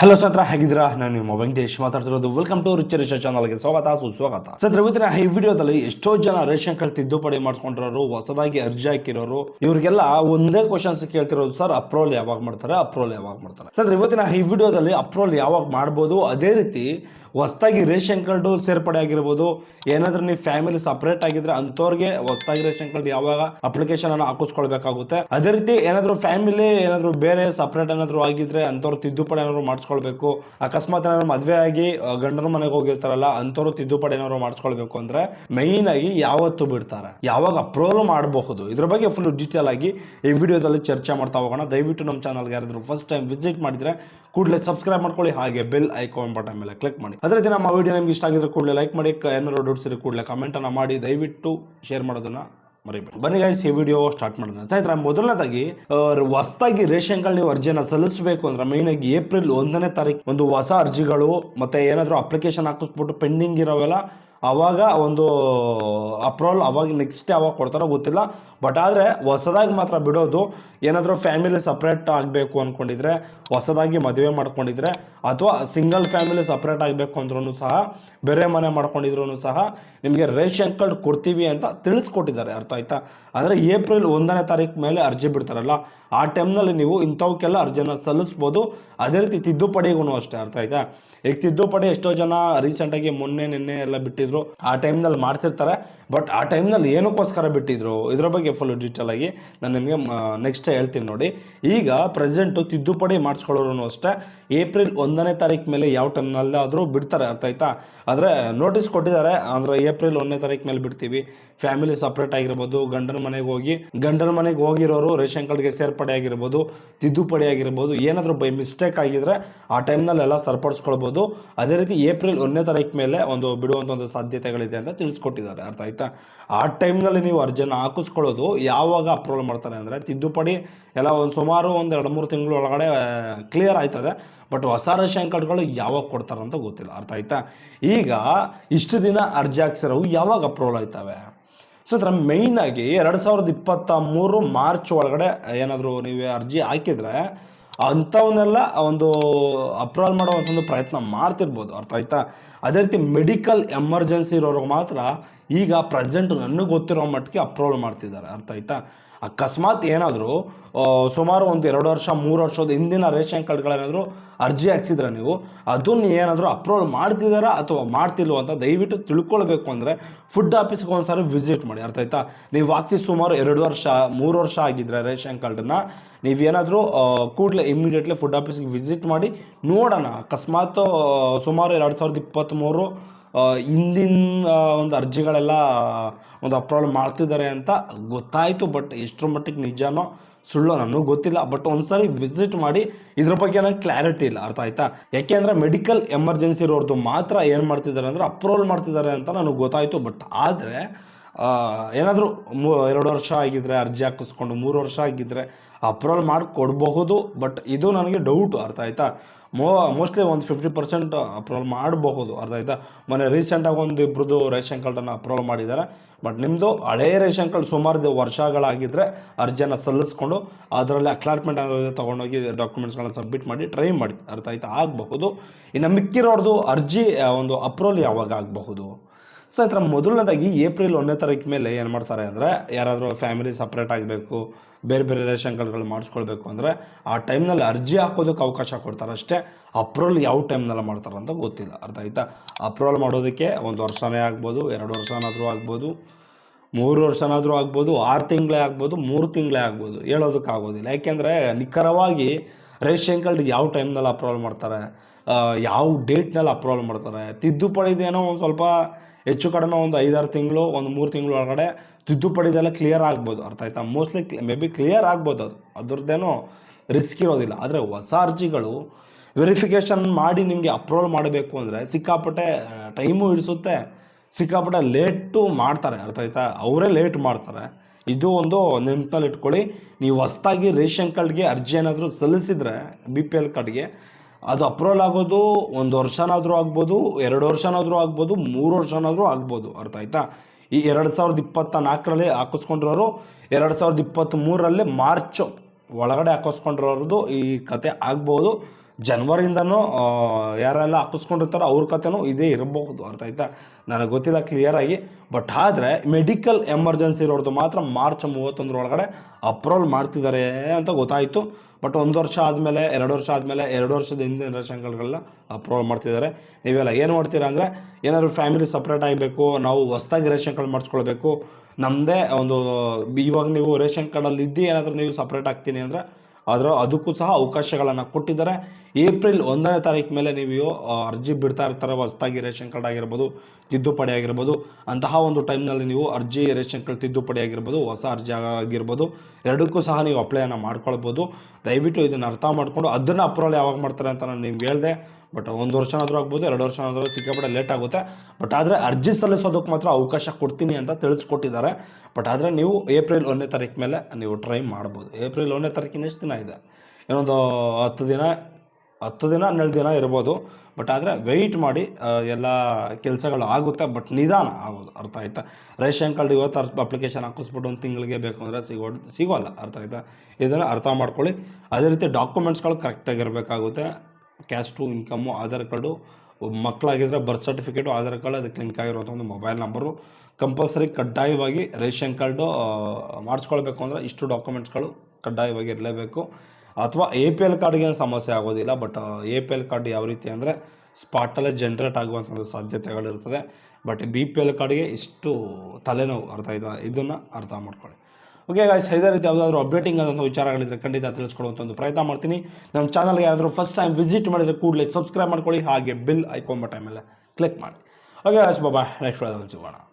Hello ಸ್ನೇಹಿತರ, ಹೇಗಿದ್ದೀರಾ? ನಾನು ನಿಮ್ಮ ವೆಂಕಟೇಶ್ ಮಾತಾಡ್ತಿರೋದು. ವೆಲ್ಕಮ್ ಟು ರಿಚ್ ಚಾನಲ್ ಚಾನಲ್ಗೆ ಸ್ವಾಗತ, ಸುಸ್ವಾಗತ. ಸರ್ ಇವತ್ತಿನ ಈ ವಿಡಿಯೋದಲ್ಲಿ ಎಷ್ಟೋ ಜನ ರೇಷನ್ ಕಾರ್ಡ್ ತಿದ್ದುಪಡಿ ಮಾಡಿಸ್ಕೊಂಡಿರೋರು ಹೊಸದಾಗಿ ಅರ್ಜಿ ಹಾಕಿರೋರು, ಇವರಿಗೆಲ್ಲ ಒಂದೇ ಕ್ವಶನ್ಸ್ ಕೇಳ್ತಿರೋದು ಸರ್ ಅಪ್ರೂವಲ್ ಯಾವಾಗ ಮಾಡ್ತಾರೆ? ಅಪ್ರೂವಲ್ ಯಾವಾಗ ಮಾಡ್ತಾರೆ? ಸರ್ ಇವತ್ತಿನ ಈ ವಿಡಿಯೋದಲ್ಲಿ ಅಪ್ರೂವಲ್ ಯಾವಾಗ ಮಾಡ್ಬೋದು? ಅದೇ ರೀತಿ ಹೊಸದಾಗಿ ರೇಷನ್ ಕಾರ್ಡು ಸೇರ್ಪಡೆ ಆಗಿರ್ಬೋದು. ಏನಾದ್ರೂ ನೀವು ಫ್ಯಾಮಿಲಿ ಸಪರೇಟ್ ಆಗಿದ್ರೆ ಅಂಥವ್ರಿಗೆ ಹೊಸದಾಗಿ ರೇಷನ್ ಕಾರ್ಡ್ ಯಾವಾಗ ಅಪ್ಲಿಕೇಶನ್ ಅನ್ನು ಹಾಕಿಸ್ಕೊಳ್ಬೇಕಾಗುತ್ತೆ. ಅದೇ ರೀತಿ ಏನಾದ್ರು ಫ್ಯಾಮಿಲಿ ಏನಾದ್ರು ಬೇರೆ ಸಪರೇಟ್ ಏನಾದ್ರು ಆಗಿದ್ರೆ ಅಂಥವ್ರು ತಿದ್ದುಪಡಿ ಏನಾದ್ರು ಮಾಡಿಸ್ಕೊಳ್ಬೇಕು. ಅಕಸ್ಮಾತ್ ಏನಾದ್ರು ಮದುವೆ ಆಗಿ ಗಂಡನ ಮನೆಗೆ ಹೋಗಿರ್ತಾರಲ್ಲ, ಅಂಥವ್ರು ತಿದ್ದುಪಡಿ ಏನಾದ್ರು ಮಾಡಿಸ್ಕೊಳ್ಬೇಕು ಅಂದ್ರೆ ಮೈನ್ ಆಗಿ ಯಾವತ್ತು ಬಿಡ್ತಾರೆ. ಯಾವಾಗ ಅಪ್ರೂವಲ್ ಮಾಡಬಹುದು. ಇದ್ರ ಬಗ್ಗೆ ಫುಲ್ ಡೀಟೇಲ್ ಆಗಿ ಈ ವಿಡಿಯೋದಲ್ಲಿ ಚರ್ಚೆ ಮಾಡ್ತಾ ಹೋಗೋಣ. ದಯವಿಟ್ಟು ನಮ್ಮ ಚಾನಲ್ಗೆ ಯಾರಾದ್ರು ಫಸ್ಟ್ ಟೈಮ್ ವಿಸಿಟ್ ಮಾಡಿದ್ರೆ ಕೂಡಲೇ ಸಬ್ಸ್ಕ್ರೈಬ್ ಮಾಡ್ಕೊಳ್ಳಿ, ಹಾಗೆ ಬೆಲ್ ಐಕಾನ್ ಬಟನ್ ಮೇಲೆ ಕ್ಲಿಕ್ ಮಾಡಿ. ಅದೇ ರೀತಿ ನಮ್ಮ ವಿಡಿಯೋ ನಿಮ್ಗೆ ಇಷ್ಟ ಆಗಿದ್ರೆ ಕೂಡಲೇ ಲೈಕ್ ಮಾಡಿ ಏನಾದ್ರು ಡೌಟ್ಸ್ ಇದ್ರೆ ಕೂಡಲೇ ಕಮೆಂಟನ್ನು ಮಾಡಿ. ದಯವಿಟ್ಟು ಶೇರ್ ಮಾಡೋದನ್ನ ಮರಿಬೇಡಿ. ಬನ್ನಿ ಗೈಸ್ ಈ ವಿಡಿಯೋ ಸ್ಟಾರ್ಟ್ ಮಾಡೋಣ. ಸ್ನೇಹಿತರ, ಮೊದಲನೇದಾಗಿ ಹೊಸದಾಗಿ ರೇಷನ್ ಕಾರ್ಡ್ ನೀವು ಅರ್ಜಿಯನ್ನು ಸಲ್ಲಿಸಬೇಕು ಅಂದ್ರೆ ಮೈನ್ ಆಗಿ ಏಪ್ರಿಲ್ ಒಂದನೇ ತಾರೀಕು ಒಂದು ಹೊಸ ಅರ್ಜಿಗಳು ಮತ್ತೆ ಏನಾದರೂ ಅಪ್ಲಿಕೇಶನ್ ಹಾಕಿಸ್ಬಿಟ್ಟು ಪೆಂಡಿಂಗ್ ಇರೋವೆಲ್ಲ ಅವಾಗ ಒಂದು ಅಪ್ರೂವಲ್ ಅವಾಗ ನೆಕ್ಸ್ಟ್ ಯಾವಾಗ ಕೊಡ್ತಾರೋ ಗೊತ್ತಿಲ್ಲ. ಬಟ್ ಆದರೆ ಹೊಸದಾಗಿ ಮಾತ್ರ ಬಿಡೋದು, ಏನಾದರೂ ಫ್ಯಾಮಿಲಿ ಸಪ್ರೇಟ್ ಆಗಬೇಕು ಅಂದ್ಕೊಂಡಿದ್ರೆ ಹೊಸದಾಗಿ ಮದುವೆ ಮಾಡ್ಕೊಂಡಿದ್ರೆ, ಅಥವಾ ಸಿಂಗಲ್ ಫ್ಯಾಮಿಲಿ ಸಪ್ರೇಟ್ ಆಗಬೇಕು ಅಂದ್ರೂ ಸಹ, ಬೇರೆ ಮನೆ ಮಾಡ್ಕೊಂಡಿದ್ರು ಸಹ, ನಿಮಗೆ ರೇಷನ್ ಕಾರ್ಡ್ ಕೊಡ್ತೀವಿ ಅಂತ ತಿಳಿಸ್ಕೊಟ್ಟಿದ್ದಾರೆ. ಅರ್ಥ ಆಯ್ತಾ? ಅಂದರೆ ಏಪ್ರಿಲ್ ಒಂದನೇ ತಾರೀಕು ಮೇಲೆ ಅರ್ಜಿ ಬಿಡ್ತಾರಲ್ಲ, ಆ ಟೈಮ್ನಲ್ಲಿ ನೀವು ಇಂಥವಕ್ಕೆಲ್ಲ ಅರ್ಜಿನ ಸಲ್ಲಿಸ್ಬೋದು. ಅದೇ ರೀತಿ ತಿದ್ದುಪಡಿಗೂ ಅಷ್ಟೇ, ಅರ್ಥ ಆಯ್ತಾ? ಈಗ ತಿದ್ದುಪಡಿ ಎಷ್ಟೋ ಜನ ರೀಸೆಂಟಾಗಿ ಮೊನ್ನೆ, ನಿನ್ನೆ ಎಲ್ಲ ಬಿಟ್ಟಿದ್ರು. ಆ ಟೈಮ್ನಲ್ಲಿ ಮಾಡ್ತಿರ್ತಾರೆ. ಬಟ್ ಆ ಟೈಮ್ನಲ್ಲಿ ಏನಕ್ಕೋಸ್ಕರ ಬಿಟ್ಟಿದ್ರು? ಇದ್ರ ಬಗ್ಗೆ ಫುಲ್ ಡಿಟೇಲ್ ಆಗಿ ನಾನು ನಿಮಗೆ ನೆಕ್ಸ್ಟ್ ಹೇಳ್ತೀನಿ ನೋಡಿ. ಈಗ ಪ್ರೆಸೆಂಟು ತಿದ್ದುಪಡಿ ಮಾಡಿಸ್ಕೊಳ್ಳೋರು ಅಷ್ಟೇ. ಏಪ್ರಿಲ್ ಒಂದನೇ ತಾರೀಕು ಮೇಲೆ ಯಾವ ಟೈಮ್ನಲ್ಲಿ ಆದರೂ ಬಿಡ್ತಾರೆ, ಅರ್ಥ ಆಯ್ತಾ? ಆದರೆ ನೋಟಿಸ್ ಕೊಟ್ಟಿದ್ದಾರೆ. ಅಂದರೆ ಏಪ್ರಿಲ್ ಒಂದನೇ ತಾರೀಕು ಮೇಲೆ ಬಿಡ್ತೀವಿ. ಫ್ಯಾಮಿಲಿ ಸಪ್ರೇಟ್ ಆಗಿರ್ಬೋದು, ಗಂಡನ ಮನೆಗೆ ಹೋಗಿ, ಗಂಡನ ಮನೆಗೆ ಹೋಗಿರೋರು ರೇಷನ್ ಕಾರ್ಡ್ಗೆ ಸೇರ್ಪಡೆ ಆಗಿರ್ಬೋದು, ತಿದ್ದುಪಡಿ ಆಗಿರ್ಬೋದು, ಏನಾದರೂ ಬೈ ಮಿಸ್ಟೇಕ್ ಆಗಿದ್ರೆ ಆ ಟೈಮ್ನಲ್ಲೆಲ್ಲ ಸರಿಪಡಿಸ್ಕೊಳ್ಬೋದು. ಅದೇ ರೀತಿ ಏಪ್ರಿಲ್ ಒಂದನೇ ತಾರೀಕು ಮೇಲೆ ಒಂದು ಬಿಡುವಂಥ ಒಂದು ಸಾಧ್ಯತೆಗಳಿದೆ ಅಂತ ತಿಳಿಸ್ಕೊಟ್ಟಿದ್ದಾರೆ. ಅರ್ಥ ಆಯ್ತಾ? ಆ ಟೈಮ್ನಲ್ಲಿ ನೀವು ಅರ್ಜಿಯನ್ನು ಹಾಕಿಸ್ಕೊಳ್ಳೋದು ಯಾವಾಗ ಅಪ್ರೂವಲ್ ಮಾಡ್ತಾರೆ ಅಂದರೆ ತಿದ್ದುಪಡಿ ಎಲ್ಲ ಒಂದು ಸುಮಾರು ಒಂದು ಎರಡು ಮೂರು ತಿಂಗಳು ಒಳಗಡೆ ಕ್ಲಿಯರ್ ಆಯ್ತದೆ. ಬಟ್ ಹೊಸ ರೇಷನ್ ಕಾರ್ಡ್ಗಳು ಯಾವಾಗ ಕೊಡ್ತಾರಂತ ಗೊತ್ತಿಲ್ಲ. ಅರ್ಥ ಆಯ್ತಾ? ಈಗ ಇಷ್ಟು ದಿನ ಅರ್ಜಿ ಹಾಕ್ಸಿರೋವು ಯಾವಾಗ ಅಪ್ರೂವಲ್ ಆಯ್ತವೆ? ಸೊ ಅದರ ಮೇಯ್ನಾಗಿ ಎರಡು ಸಾವಿರದ ಇಪ್ಪತ್ತ ಮೂರು ಮಾರ್ಚ್ ಒಳಗಡೆ ಏನಾದರೂ ನೀವು ಅರ್ಜಿ ಹಾಕಿದರೆ ಅಂಥವನ್ನೆಲ್ಲ ಒಂದು ಅಪ್ರೂವಲ್ ಮಾಡೋವಂಥ ಒಂದು ಪ್ರಯತ್ನ ಮಾಡ್ತಿರ್ಬೋದು. ಅರ್ಥ ಆಯ್ತಾ? ಅದೇ ರೀತಿ ಮೆಡಿಕಲ್ ಎಮರ್ಜೆನ್ಸಿ ಇರೋರಿಗೆ ಮಾತ್ರ ಈಗ ಪ್ರೆಸೆಂಟ್ ನನಗೆ ಗೊತ್ತಿರೋ ಮಟ್ಟಿಗೆ ಅಪ್ರೂವಲ್ ಮಾಡ್ತಿದ್ದಾರೆ. ಅರ್ಥ ಆಯ್ತಾ? ಅಕಸ್ಮಾತ್ ಏನಾದರೂ ಸುಮಾರು ಒಂದು ಎರಡು ವರ್ಷ, ಮೂರು ವರ್ಷದ ಹಿಂದಿನ ರೇಷನ್ ಕಾರ್ಡ್ಗಳೇನಾದರೂ ಅರ್ಜಿ ಹಾಕ್ಸಿದ್ರೆ ನೀವು, ಅದನ್ನು ಏನಾದರೂ ಅಪ್ರೂವಲ್ ಮಾಡ್ತಿದ್ದಾರಾ ಅಥವಾ ಮಾಡ್ತಿಲ್ವೋ ಅಂತ ದಯವಿಟ್ಟು ತಿಳ್ಕೊಳ್ಬೇಕು ಅಂದರೆ ಫುಡ್ ಆಫೀಸ್ಗೆ ಒಂದ್ಸಾರಿ ವಿಸಿಟ್ ಮಾಡಿ. ಅರ್ಥ ಆಯ್ತಾ? ನೀವು ಹಾಕ್ಸಿ ಸುಮಾರು ಎರಡು ವರ್ಷ, ಮೂರು ವರ್ಷ ಆಗಿದ್ರೆ ರೇಷನ್ ಕಾರ್ಡನ್ನ ನೀವೇನಾದರೂ ಕೂಡಲೇ ಇಮ್ಮಿಡಿಯೇಟ್ಲಿ ಫುಡ್ ಆಫೀಸ್ಗೆ ವಿಸಿಟ್ ಮಾಡಿ ನೋಡೋಣ. ಅಕಸ್ಮಾತ್ ಸುಮಾರು ಎರಡು ಸಾವಿರದ ಇಪ್ಪತ್ತ್ಮೂರು ಹಿಂದಿನ ಒಂದು ಅರ್ಜಿಗಳೆಲ್ಲ, ಒಂದು ಅಪ್ರೂವಲ್ ಮಾಡ್ತಿದ್ದಾರೆ ಅಂತ ಗೊತ್ತಾಯಿತು, ಬಟ್ ಎಷ್ಟರ ಮಟ್ಟಿಗೆ ನಿಜನೋ ಸುಳ್ಳು ನನಗೆ ಗೊತ್ತಿಲ್ಲ. ಬಟ್ ಒಂದ್ಸರಿ ವಿಸಿಟ್ ಮಾಡಿ ಇದ್ರ ಬಗ್ಗೆ ನನಗೆ ಕ್ಲಾರಿಟಿ ಇಲ್ಲ, ಅರ್ಥ ಆಯ್ತಾ? ಯಾಕೆಂದರೆ ಮೆಡಿಕಲ್ ಎಮರ್ಜೆನ್ಸಿ ಇರೋರ್ದು ಮಾತ್ರ ಏನು ಮಾಡ್ತಿದ್ದಾರೆ ಅಂದರೆ ಅಪ್ರೂವಲ್ ಮಾಡ್ತಿದ್ದಾರೆ ಅಂತ ನನಗೆ ಗೊತ್ತಾಯಿತು. ಬಟ್ ಆದರೆ ಏನಾದರೂ ಮೂ, ಎರಡು ವರ್ಷ ಆಗಿದ್ದರೆ ಅರ್ಜಿ ಹಾಕಿಸ್ಕೊಂಡು ಮೂರು ವರ್ಷ ಆಗಿದ್ದರೆ ಅಪ್ರೂವಲ್ ಮಾಡಿ ಕೊಡಬಹುದು ಬಟ್ ಇದು ನನಗೆ ಡೌಟು ಅರ್ಥ ಆಯ್ತಾ? ಮೋ ಮೋಸ್ಟ್ಲಿ ಒಂದು ಫಿಫ್ಟಿ ಪರ್ಸೆಂಟ್ ಅಪ್ರೂವಲ್ ಮಾಡಬಹುದು, ಅರ್ಥ ಆಯ್ತಾ? ಮೊನ್ನೆ ರೀಸೆಂಟಾಗಿ ಒಂದು ಇಬ್ಬರದು ರೇಷನ್ ಕಾರ್ಡನ್ನು ಅಪ್ರೂವಲ್ ಮಾಡಿದ್ದಾರೆ ಬಟ್ ನಿಮ್ಮದು ಹಳೆಯ ರೇಷನ್ ಕಾರ್ಡ್ ಸುಮಾರು ವರ್ಷಗಳಾಗಿದ್ದರೆ ಅರ್ಜಿಯನ್ನು ಸಲ್ಲಿಸ್ಕೊಂಡು ಅದರಲ್ಲಿ ಅಕ್ಲಾಟ್ಮೆಂಟ್ ಅನ್ನೋದು ತೊಗೊಂಡೋಗಿ ಡಾಕ್ಯುಮೆಂಟ್ಸ್ಗಳನ್ನ ಸಬ್ಮಿಟ್ ಮಾಡಿ ಟ್ರೈ ಮಾಡಿ, ಅರ್ಥ ಆಯ್ತಾ? ಆಗಬಹುದು. ಇನ್ನು ಮಿಕ್ಕಿರೋರ್ದು ಅರ್ಜಿ ಒಂದು ಅಪ್ರೂವಲ್ ಯಾವಾಗ ಆಗಬಹುದು? ಸೊ ಈ ಥರ ಮೊದಲನೇದಾಗಿ ಏಪ್ರಿಲ್ ಒಂದನೇ ತಾರೀಕು ಮೇಲೆ ಏನು ಮಾಡ್ತಾರೆ ಅಂದರೆ ಯಾರಾದರೂ ಫ್ಯಾಮಿಲಿ ಸಪ್ರೇಟ್ ಆಗಬೇಕು, ಬೇರೆ ಬೇರೆ ರೇಷನ್ ಕಾರ್ಡ್ಗಳು ಮಾಡಿಸ್ಕೊಳ್ಬೇಕು ಅಂದರೆ ಆ ಟೈಮ್ನಲ್ಲಿ ಅರ್ಜಿ ಹಾಕೋದಕ್ಕೆ ಅವಕಾಶ ಕೊಡ್ತಾರೆ ಅಷ್ಟೇ. ಅಪ್ರೂವಲ್ ಯಾವ ಟೈಮ್ನಲ್ಲಿ ಮಾಡ್ತಾರೆ ಅಂತ ಗೊತ್ತಿಲ್ಲ. ಅರ್ಥ ಆಯ್ತಾ? ಅಪ್ರೂವಲ್ ಮಾಡೋದಕ್ಕೆ ಒಂದು ವರ್ಷನೇ ಆಗ್ಬೋದು, ಎರಡು ವರ್ಷನಾದರೂ ಆಗ್ಬೋದು, ಮೂರು ವರ್ಷನಾದರೂ ಆಗ್ಬೋದು, ಆರು ತಿಂಗಳೇ ಆಗ್ಬೋದು, ಮೂರು ತಿಂಗಳೇ ಆಗ್ಬೋದು. ಹೇಳೋದಕ್ಕಾಗೋದಿಲ್ಲ ಯಾಕೆಂದರೆ ನಿಖರವಾಗಿ ರೇಷನ್ ಕಾರ್ಡ್ ಯಾವ ಟೈಮ್ನಲ್ಲಿ ಅಪ್ರೂವಲ್ ಮಾಡ್ತಾರೆ ಯಾವ ಡೇಟ್ನಲ್ಲಿ ಅಪ್ರೂವಲ್ ಮಾಡ್ತಾರೆ, ತಿದ್ದುಪಡಿದೇನೋ ಒಂದು ಸ್ವಲ್ಪ ಹೆಚ್ಚು ಕಡಿಮೆ ಒಂದು ಐದಾರು ತಿಂಗಳು, ಒಂದು ಮೂರು ತಿಂಗಳು ಒಳಗಡೆ ತಿದ್ದುಪಡಿದೆಲ್ಲ ಕ್ಲಿಯರ್ ಆಗ್ಬೋದು. ಅರ್ಥ ಆಯ್ತಾ? ಮೋಸ್ಟ್ಲಿ ಮೇ ಬಿ ಕ್ಲಿಯರ್ ಆಗ್ಬೋದು ಅದು. ಅದ್ರದ್ದೇನೋ ರಿಸ್ಕ್ ಇರೋದಿಲ್ಲ. ಆದರೆ ಹೊಸ ಅರ್ಜಿಗಳು ವೆರಿಫಿಕೇಷನ್ ಮಾಡಿ ನಿಮಗೆ ಅಪ್ರೂವಲ್ ಮಾಡಬೇಕು ಅಂದರೆ ಸಿಕ್ಕಾಪಟ್ಟೆ ಟೈಮು ಹಿಡಿಸುತ್ತೆ. ಸಿಕ್ಕಾಪಟ್ಟೆ ಲೇಟು ಮಾಡ್ತಾರೆ. ಅರ್ಥ ಆಯ್ತಾ? ಅವರೇ ಲೇಟ್ ಮಾಡ್ತಾರೆ. ಇದು ಒಂದು ನೆನಪಲ್ಲಿ ಇಟ್ಕೊಳ್ಳಿ ನೀವು ಹೊಸ್ದಾಗಿ ರೇಷನ್ ಕಾರ್ಡ್ಗೆ ಅರ್ಜಿ ಏನಾದರೂ ಸಲ್ಲಿಸಿದ್ರೆ ಬಿ ಪಿ ಎಲ್ ಕಾರ್ಡ್ಗೆ ಅದು ಅಪ್ರೂವಲ್ ಆಗೋದು ಒಂದು ವರ್ಷನಾದರೂ ಆಗ್ಬೋದು, ಎರಡು ವರ್ಷನಾದರೂ ಆಗ್ಬೋದು, ಮೂರು ವರ್ಷನಾದರೂ ಆಗ್ಬೋದು. ಅರ್ಥ ಆಯ್ತಾ? ಈ ಎರಡು ಸಾವಿರದ ಇಪ್ಪತ್ತ ನಾಲ್ಕರಲ್ಲಿ ಹಾಕಿಸ್ಕೊಂಡಿರೋರು, ಎರಡು ಸಾವಿರದ ಇಪ್ಪತ್ತ್ಮೂರರಲ್ಲಿ ಮಾರ್ಚ್ ಒಳಗಡೆ ಹಾಕಿಸ್ಕೊಂಡಿರೋರ್ದು ಈ ಕತೆ ಆಗ್ಬೋದು. ಜನವರಿಯಿಂದನೂ ಯಾರೆಲ್ಲ ಹಾಕಿಸ್ಕೊಂಡಿರ್ತಾರೋ ಅವ್ರ ಕಥೆನೂ ಇದೇ ಇರಬಹುದು ಅರ್ಥ ಆಯ್ತಾ? ನನಗೆ ಗೊತ್ತಿಲ್ಲ ಕ್ಲಿಯರಾಗಿ ಬಟ್ ಆದರೆ ಮೆಡಿಕಲ್ ಎಮರ್ಜೆನ್ಸಿ ಇರೋರ್ದು ಮಾತ್ರ ಮಾರ್ಚ್ ಮೂವತ್ತೊಂದರೊಳಗಡೆ ಅಪ್ರೂವಲ್ ಮಾಡ್ತಿದ್ದಾರೆ ಅಂತ ಗೊತ್ತಾಯಿತು. ಬಟ್ ಒಂದು ವರ್ಷ ಆದಮೇಲೆ, ಎರಡು ವರ್ಷ ಆದಮೇಲೆ, ಎರಡು ವರ್ಷದ ಹಿಂದಿನ ರೇಷನ್ಗಳನ್ನೆಲ್ಲ ಅಪ್ರೂವಲ್ ಮಾಡ್ತಿದ್ದಾರೆ ನೀವೆಲ್ಲ ಏನು ಮಾಡ್ತೀರಾ ಅಂದರೆ, ಏನಾದರೂ ಫ್ಯಾಮಿಲಿ ಸಪ್ರೇಟ್ ಆಗಬೇಕು, ನಾವು ಹೊಸ್ದಾಗಿ ರೇಷನ್ ಕಾರ್ಡ್ ಮಾಡಿಸ್ಕೊಳ್ಬೇಕು. ನಮ್ಮದೇ ಒಂದು, ಇವಾಗ ನೀವು ರೇಷನ್ ಕಾರ್ಡಲ್ಲಿ ಇದ್ದು, ಏನಾದರೂ ನೀವು ಸಪ್ರೇಟ್ ಆಗ್ತೀನಿ ಅಂದರೆ ಅದರ ಅದಕ್ಕೂ ಸಹ ಅವಕಾಶಗಳನ್ನು ಕೊಟ್ಟಿದ್ದಾರೆ. ಏಪ್ರಿಲ್ ಒಂದನೇ ತಾರೀಕು ಮೇಲೆ ನೀವು ಅರ್ಜಿ ಬಿಡ್ತಾ ಇರ್ತಾರೆ, ಹೊಸದಾಗಿ ರೇಷನ್ ಕಾರ್ಡ್ ಆಗಿರ್ಬೋದು, ತಿದ್ದುಪಡಿ ಆಗಿರ್ಬೋದು, ಅಂತಹ ಒಂದು ಟೈಮ್ನಲ್ಲಿ ನೀವು ಅರ್ಜಿ, ರೇಷನ್ ಕಾರ್ಡ್ ತಿದ್ದುಪಡಿ ಆಗಿರ್ಬೋದು, ಹೊಸ ಅರ್ಜಿ ಆಗಿರ್ಬೋದು, ಎರಡಕ್ಕೂ ಸಹ ನೀವು ಅಪ್ಲೈಯನ್ನು ಮಾಡ್ಕೊಳ್ಬೋದು. ದಯವಿಟ್ಟು ಇದನ್ನು ಅರ್ಥ ಮಾಡಿಕೊಂಡು ಅದನ್ನು ಅಪ್ರೂವಲ್ ಯಾವಾಗ ಮಾಡ್ತಾರೆ ಅಂತ ನಾನು ನಿಮ್ಗೆ ಹೇಳಿದೆ. ಬಟ್ ಒಂದು ವರ್ಷನಾದರೂ ಆಗ್ಬೋದು, ಎರಡು ವರ್ಷನಾದರೂ ಸಿಕ್ಕಾಪಟ್ಟೆ ಲೇಟ್ ಆಗುತ್ತೆ. ಬಟ್ ಆದರೆ ಅರ್ಜಿ ಸಲ್ಲಿಸೋದಕ್ಕೆ ಮಾತ್ರ ಅವಕಾಶ ಕೊಡ್ತೀನಿ ಅಂತ ತಿಳಿಸ್ಕೊಟ್ಟಿದ್ದಾರೆ. ಬಟ್ ಆದರೆ ನೀವು ಏಪ್ರಿಲ್ ಒಂದನೇ ತಾರೀಕು ಮೇಲೆ ನೀವು ಟ್ರೈ ಮಾಡ್ಬೋದು. ಏಪ್ರಿಲ್ ಒಂದನೇ ತಾರೀಕಿನ ಎಷ್ಟು ದಿನ ಇದೆ? ಏನೊಂದು ಹತ್ತು ದಿನ ಹತ್ತು ದಿನ, ಹನ್ನೆರಡು ದಿನ ಇರ್ಬೋದು. ಬಟ್ ಆದರೆ ವೆಯ್ಟ್ ಮಾಡಿ ಎಲ್ಲ ಕೆಲಸಗಳು ಆಗುತ್ತೆ. ಬಟ್ ನಿಧಾನ ಆಗೋದು, ಅರ್ಥ ಆಯ್ತಾ? ರೇಷನ್ ಕಾರ್ಡ್ ಇವತ್ತು ಅರ್ಥ ಅಪ್ಲಿಕೇಶನ್ ಹಾಕಿಸ್ಬಿಟ್ಟು ಒಂದು ತಿಂಗಳಿಗೆ ಬೇಕು ಅಂದರೆ ಸಿಗೋ, ಸಿಗೋಲ್ಲ, ಅರ್ಥ ಆಯ್ತಾ? ಇದನ್ನು ಅರ್ಥ ಮಾಡ್ಕೊಳ್ಳಿ. ಅದೇ ರೀತಿ ಡಾಕ್ಯುಮೆಂಟ್ಸ್ಗಳು ಕರೆಕ್ಟಾಗಿರಬೇಕಾಗುತ್ತೆ ಕ್ಯಾಸ್ಟು ಇನ್ಕಮ್ಮು ಆಧಾರ್ ಕಾರ್ಡು ಮಕ್ಕಳಾಗಿದ್ದರೆ ಬರ್ತ್ ಸರ್ಟಿಫಿಕೇಟು ಆಧಾರ್ ಕಾರ್ಡ್ ಅದಕ್ಕೆ ಲಿಂಕ್ ಆಗಿರುವಂಥ ಒಂದು ಮೊಬೈಲ್ ನಂಬರು ಕಂಪಲ್ಸರಿ ಕಡ್ಡಾಯವಾಗಿ ರೇಷನ್ ಕಾರ್ಡು ಮಾಡಿಸ್ಕೊಳ್ಬೇಕು ಅಂದರೆ ಇಷ್ಟು ಡಾಕ್ಯುಮೆಂಟ್ಸ್ಗಳು ಕಡ್ಡಾಯವಾಗಿ ಇರಲೇಬೇಕು. ಅಥವಾ ಎ ಪಿ ಎಲ್ ಕಾರ್ಡ್ಗೆ ಏನು ಸಮಸ್ಯೆ ಆಗೋದಿಲ್ಲ but A P L card ಯಾವ ರೀತಿ ಅಂದರೆ ಸ್ಪಾಟಲ್ಲೇ ಜನ್ರೇಟ್ ಆಗುವಂಥ ಒಂದು ಸಾಧ್ಯತೆಗಳಿರ್ತದೆ. ಬಟ್ ಬಿ ಪಿ ಎಲ್ ಕಾರ್ಡ್ಗೆ ಇಷ್ಟು ತಲೆನೋವು ಅರ್ಥ ಇದೆ ಇದನ್ನು ಅರ್ಥ ಮಾಡ್ಕೊಳ್ಳಿ. ಓಕೆ ಗಾಯ್ಸ್ ಇದೇ ರೀತಿ ಯಾವುದಾದ್ರೂ ಅಪ್ಡೇಟಿಂಗ್ ಆದಂಥ ವಿಚಾರಗಳಿದ್ರೆ ಖಂಡಿತ ತಿಳಿಸ್ಕೊಡುವಂಥ ಒಂದು ಪ್ರಯತ್ನ ಮಾಡ್ತೀನಿ. ನಮ್ಮ ಚಾನಲ್ಗೆ ಯಾರಾದರೂ ಫಸ್ಟ್ ಟೈಮ್ ವಿಸಿಟ್ ಮಾಡಿದರೆ ಕೂಡಲೇ ಸಬ್ಸ್ಕ್ರೈಬ್ ಮಾಡ್ಕೊಳ್ಳಿ, ಹಾಗೆ ಬಿಲ್ ಐಕೊಂಬ ಟೈಮಲ್ಲೇ ಕ್ಲಿಕ್ ಮಾಡಿ. ಓಕೆ ಗಾಯ್ಸ್ ಬಾಬಾ ನೆಕ್ಸ್ಟ್ ಸಿಗೋಣ.